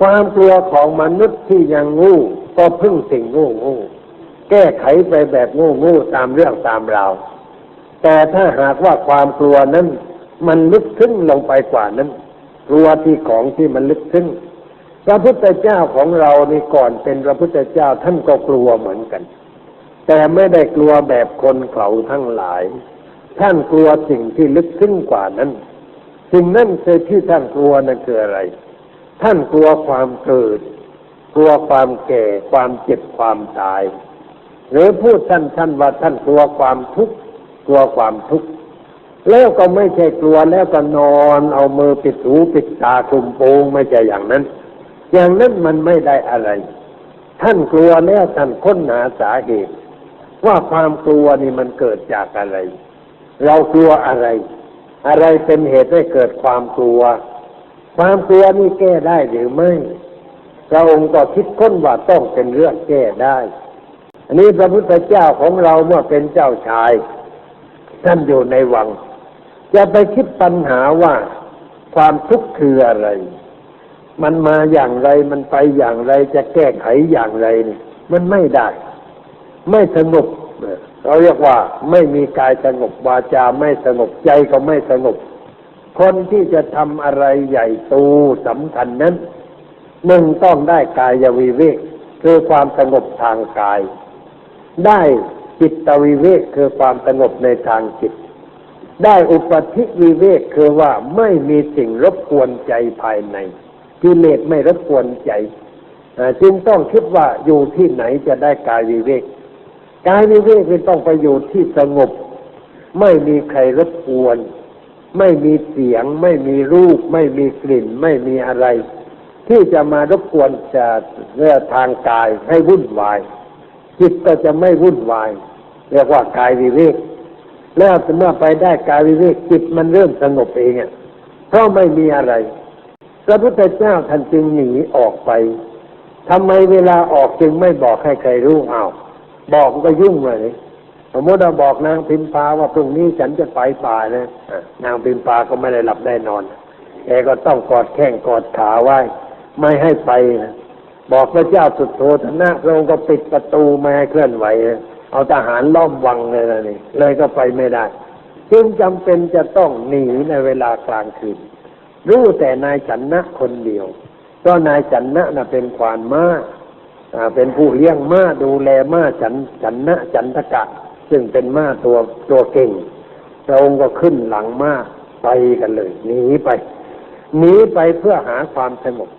ความกลัวของมนุษย์ที่ยังงูก็พึ่งสิ่งงูงูแก้ไขไปแบบงูงูตามเรื่องตามราวแต่ถ้าหากว่าความกลัวนั้น มันลึกซึ้งลงไปกว่านั้น กลัวที่ของที่มันลึกซึ้งพระพุทธเจ้าของเรานี่ก่อนเป็นพระพุทธเจ้าท่านก็กลัวเหมือนกัน แต่ไม่ได้กลัวแบบคนเขาทั้งหลาย ท่านกลัวสิ่งที่ลึกซึ้งกว่านั้น สิ่งนั้นคือที่ท่านกลัวนั่นคืออะไร ท่านกลัวความเกิด กลัวความแก่ ความเจ็บความตาย หรือพูดท่านท่านว่าท่านกลัวความทุกข์กลัวความทุกข์แล้วก็ไม่ใช่กลัวแล้วก็นอนเอามือปิดหูปิดตาคลุมโปงไม่ใช่อย่างนั้น อย่างนั้นมันไม่ได้อะไร ท่านกลัวแล้วท่านค้นหาสาเหตุ ว่าความกลัวนี่มันเกิดจากอะไร เรากลัวอะไร อะไรเป็นเหตุให้เกิดความกลัว ความกลัวนี่แก้ได้หรือไม่พระองค์ก็คิดค้นว่าต้องเป็นเรื่องแก้ได้ อันนี้พระพุทธเจ้าของเราเมื่อเป็นเจ้าชาย ท่านอยู่ในวัง จะไปคิดปัญหาว่าความทุกข์คืออะไร มันมาอย่างไรมันไปอย่างไรจะแก้ไขอย่างไรนี่มันไม่ได้ ไม่สงบเราเรียกว่า ไม่มีกายสงบวาจาไม่สงบใจก็ไม่สงบ คนที่จะทำอะไรใหญ่โตสำคัญนั้นหนึ่งต้องได้กายวิเวกคือความสงบทางกาย ได้จิตวิเวกคือความสงบในทางจิต ได้อุปธิวิเวกคือว่าไม่มีสิ่งรบกวนใจภายในกิเลสไม่รบกวนใจจึงต้องคิดว่าอยู่ที่ไหนจะได้กายวิเวกกายวิเวกคือต้องไปอยู่ที่สงบ ไม่มีใครรบกวน ไม่มีเสียง ไม่มีรูป ไม่มีกลิ่น ไม่มีอะไร ที่จะมารบกวนจะเรื่องทางกายให้วุ่นวาย จิตก็จะไม่วุ่นวาย เรียกว่ากายวิเวกแล้วเมื่อไปได้กายวิเวกจิตมันเริ่มสงบเองอะเพราะไม่มีอะไร พระพุทธเจ้าท่านจึงหนีออกไปทำไมเวลาออกจึงไม่บอกให้ใครรู้เอาบอกก็ยุ่งเลย สมมติเราบอกนางพิมพาว่าพรุ่งนี้ฉันจะไปป่านะนางพิมพาก็ไม่ได้หลับได้นอนแกก็ต้องกอดแข้งกอดขาไว้ ไม่ให้ไปนะบอกพระเจ้าสุดโทธนะพระองค์ก็ปิดประตูไม่ให้เคลื่อนไหวเอาทหารล้อมวังเลยนะนี่เลยก็ไปไม่ได้ จึงจำเป็นจะต้องหนีในเวลากลางคืน รู้แต่นายฉันนะคนเดียวก็นายฉันนะนะเป็นควานม้าเป็นผู้เลี้ยงม้าดูแลม้าฉันฉันนะ ฉันทกะ ซึ่งเป็นม้าตัวตัวเก่งพระองค์ก็ขึ้นหลังม้าไปกันเลยหนีไปหนีไปเพื่อหาความสงบ